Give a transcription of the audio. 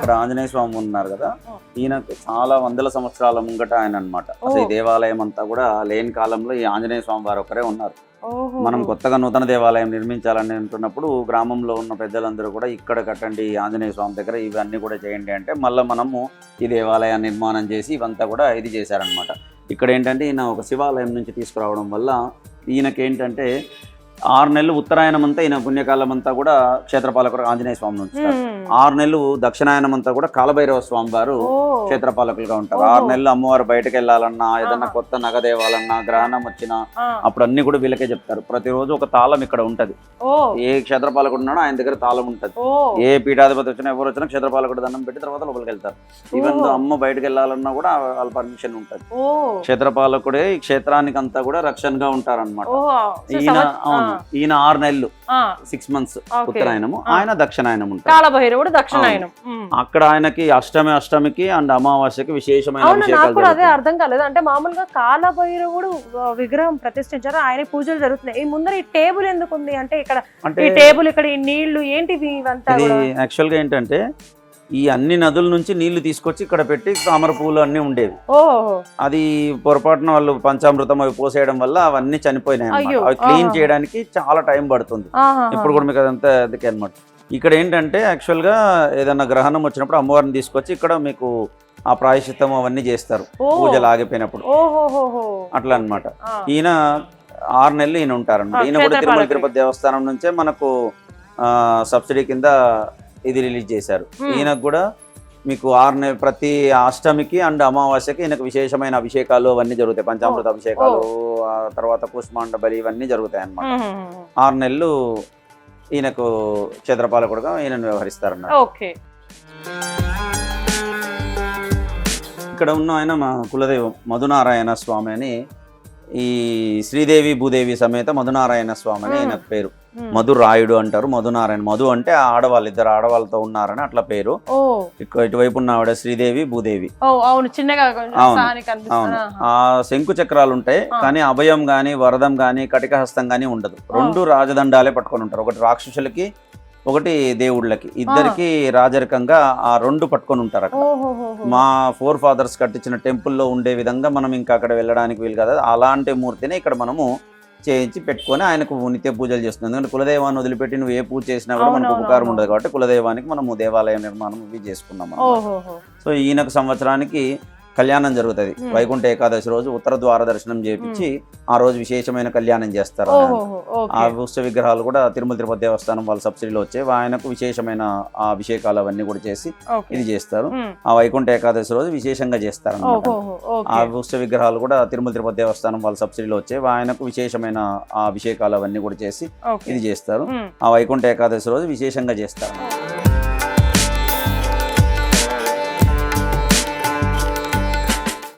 ఇక్కడ ఆంజనేయ స్వామి ఉన్నారు కదా ఈయన చాలా వందల సంవత్సరాల ముంగట ఆయన అన్నమాట అసలు ఈ. దేవాలయం అంతా కూడా లేని కాలంలో ఈ ఆంజనేయ స్వామి వారు ఒకరే ఉన్నారు. మనం కొత్తగా నూతన దేవాలయం నిర్మించాలని అంటున్నప్పుడు గ్రామంలో ఉన్న పెద్దలందరూ కూడా ఇక్కడ కట్టండి ఆంజనేయ స్వామి దగ్గర ఇవన్నీ కూడా చేయండి అంటే మళ్ళీ మనము ఈ దేవాలయాన్ని నిర్మాణం చేసి ఇవంతా కూడా ఇది చేశారనమాట ఇక్కడ ఏంటంటే ఈయన ఒక శివాలయం నుంచి తీసుకురావడం వల్ల ఈయనకి ఏంటంటే ఆరు నెలలు ఉత్తరాయణం అంతా ఈయన పుణ్యకాలం అంతా కూడా క్షేత్రపాలకుడు ఆంజనేయ స్వామి మ్మ్. ఆరు నెలలు దక్షిణాయనం అంతా కూడా కాలభైరవ స్వామి వారు. క్షేత్రపాలకులుగా ఉంటారు. ఆరు నెలలు అమ్మవారు బయటకు వెళ్ళాలన్నా ఏదన్నా. కొత్త నగ తేవాలన్నా గ్రహణం వచ్చినా. అప్పుడు అన్ని కూడా వీళ్ళకే చెప్తారు. ప్రతిరోజు ఒక తాళం ఇక్కడ ఉంటది. ఏ క్షేత్రపాలకుడు ఉన్నాడో ఆయన దగ్గర తాళం ఉంటది. ఏ పీఠాధిపతి వచ్చినా ఎవరు వచ్చినా క్షేత్రపాలకుడు దండం పెట్టి తర్వాత లోపలికి వెళ్తారు. ఈవెన్. అమ్మ బయటకు వెళ్ళాలన్నా కూడా వాళ్ళ పర్మిషన్ ఉంటది. క్షేత్రపాలకుడే ఈ క్షేత్రానికి అంతా కూడా రక్షణగా సో ఈయన అవును. ఈయన ఆరు నెలలు. Six months. ఉత్తరాయణము. ఆయన దక్షిణాయనం ఉంటారు కాలభైరవుడు దక్షిణాయనం. అక్కడ ఆయనకి అష్టమి అష్టమికి అండ్ అమావాస్యకి విశేషమైన నాకు కూడా అదే. అర్థం కాలేదు. అంటే మామూలుగా కాలభైరవుడు విగ్రహం ప్రతిష్ఠించారు. ఆయన పూజలు జరుగుతున్నాయి. ఈ ముందర ఈ టేబుల్ ఎందుకు ఉంది అంటే ఇక్కడ ఈ టేబుల్ ఇక్కడ ఈ నీళ్ళు ఇవంతా ఇది కూడా? యాక్చువల్గా ఏంటంటే ఈ అన్ని నదుల నుంచి నీళ్ళు తీసుకొచ్చి ఇక్కడ పెట్టి తామర పువ్వులు అన్నీ ఉండేవి అది పొరపాటున వాళ్ళు పంచామృతం అవి పోసేయడం వల్ల అవన్నీ చనిపోయినాయి అవి క్లీన్. చేయడానికి చాలా టైం పడుతుంది. ఇప్పుడు కూడా మీకు అదంతా అందుకే అనమాట ఇక్కడ ఏంటంటే యాక్చువల్గా ఏదైనా గ్రహణం వచ్చినప్పుడు అమ్మవారిని తీసుకొచ్చి ఇక్కడ మీకు ఆ ప్రాయశ్చిత్తం అవన్నీ చేస్తారు. పూజలు ఆగిపోయినప్పుడు. అట్లా అన్నమాట ఆ. ఈయన ఆరు నెలలు ఈయన ఉంటారన్నమాట ఆ, ఈయన కూడా తిరుమల. తిరుపతి దేవస్థానం నుంచే మనకు సబ్సిడీ కింద ఇది రిలీజ్ చేశారు. ఈయనకు కూడా మీకు ఆరు నెల ప్రతి అష్టమికి అండ్ అమావాస్యకి ఈయనకు విశేషమైన అభిషేకాలు అవన్నీ జరుగుతాయి. పంచామృత అభిషేకాలు ఆ తర్వాత కుష్మాండ బలి ఇవన్నీ జరుగుతాయి అన్నమాట. ఆరు నెలలు ఈయనకు క్షేత్రపాలకుడుగా ఈయనను వ్యవహరిస్తారన్నమాట. ఓకే. ఇక్కడ ఉన్న ఆయన మా కులదైవం మధునారాయణ స్వామి అని ఈ శ్రీదేవి భూదేవి సమేత మధునారాయణ స్వామి అని ఆయన పేరు. మ్మ్. మధురాయుడు అంటారు మధునారాయణ. మధు అంటే ఆడవాళ్ళు ఇద్దరు ఆడవాళ్ళతో ఉన్నారని అట్లా పేరు. ఇటువైపు ఉన్న ఆవిడ శ్రీదేవి భూదేవి. అవును చిన్నగా అవును, అవును. ఆ శంకు చక్రాలు ఉంటాయి. కానీ అభయం గాని వరదం గాని కటికహస్తం గాని ఉండదు. రెండు రాజదండాలే పట్టుకొని ఉంటారు. ఒకటి రాక్షసులకి ఒకటి దేవుళ్ళకి. ఇద్దరికి రాజరికంగా ఆ రెండు పట్టుకొని ఉంటారు అక్కడ. మా ఫోర్ ఫాదర్స్ కట్టించిన టెంపుల్లో ఉండే విధంగా మనం ఇంకా అక్కడ వెళ్ళడానికి వీలు కదా. అలాంటి మూర్తిని ఇక్కడ మనము చేయించి పెట్టుకొని ఆయనకు నిత్య పూజలు చేస్తున్నాం ఎందుకంటే కులదైవాన్ని వదిలిపెట్టి నువ్వు ఏ పూజ చేసినా కూడా మనకు ఉపకారం. ఉండదు కాబట్టి కులదైవానికి మనము దేవాలయ నిర్మాణం ఇవి చేసుకున్నాం. సో ఈయనకు సంవత్సరానికి కళ్యాణం జరుగుతుంది. వైకుంఠ ఏకాదశి రోజు ఉత్తర ద్వార దర్శనం చేపించి ఆ రోజు విశేషమైన కళ్యాణం చేస్తారు. ఆ. ఉత్సవ విగ్రహాలు కూడా తిరుమల తిరుపతి దేవస్థానం వాళ్ళ సబ్సిడీలో వచ్చాయి ఆయనకు విశేషమైన ఆ అభిషేకాలు అవన్నీ కూడా చేసి. ఇది చేస్తారు. ఆ వైకుంఠ ఏకాదశి రోజు విశేషంగా చేస్తారు. ఆ. ఉత్సవ విగ్రహాలు కూడా తిరుమల తిరుపతి దేవస్థానం వాళ్ళ సబ్సిడీలో వచ్చాయి ఆయనకు విశేషమైన ఆ అభిషేకాలు అవన్నీ కూడా చేసి. ఇది చేస్తారు. ఆ వైకుంఠ ఏకాదశి రోజు విశేషంగా చేస్తారు.